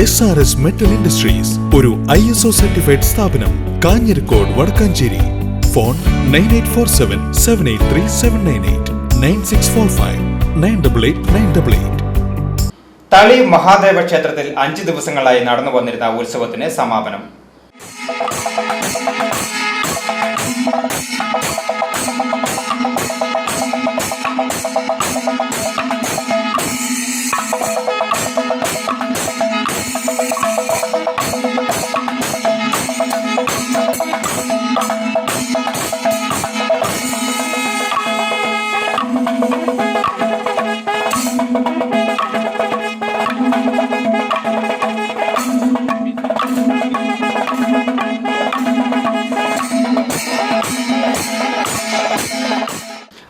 S R S metal industries ഒരു I S O certified സ്ഥാപനം Kanjirakode Wadakkanchery. Phone nine eight four seven seven eight three seven nine eight nine six four five nine double eight nine double eight Thali Mahadeva ക്ഷേത്രത്തിൽ അഞ്ച് ദിവസങ്ങളായി നടന്നു വന്നിരുന്ന ഉത്സവത്തിന് സമാപനം.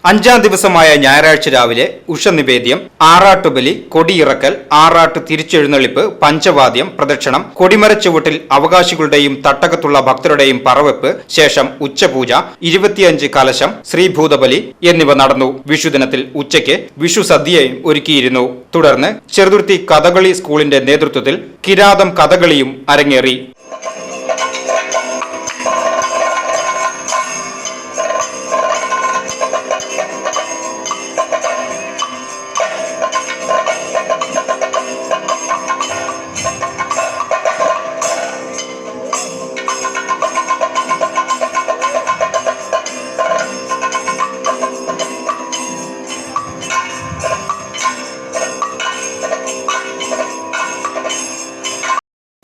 അഞ്ചാം ദിവസമായ ഞായറാഴ്ച രാവിലെ ഉഷനിവേദ്യം ആറാട്ടുബലി കൊടിയിറക്കൽ ആറാട്ട് തിരിച്ചെഴുന്നള്ളിപ്പ് പഞ്ചവാദ്യം പ്രദക്ഷിണം കൊടിമരച്ചുവട്ടിൽ അവകാശികളുടെയും തട്ടകത്തുള്ള ഭക്തരുടെയും പറവെപ്പ് ശേഷം ഉച്ചപൂജ ഇരുപത്തിയഞ്ച് കലശം ശ്രീഭൂതബലി എന്നിവ നടന്നു. വിഷുദിനത്തിൽ ഉച്ചയ്ക്ക് വിഷു സദ്യയും ഒരുക്കിയിരുന്നു. തുടർന്ന് ചെറുതുരുത്തി കഥകളി സ്കൂളിന്റെ നേതൃത്വത്തിൽ കിരാതം കഥകളിയും അരങ്ങേറി.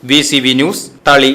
വി ന്യൂസ് തളി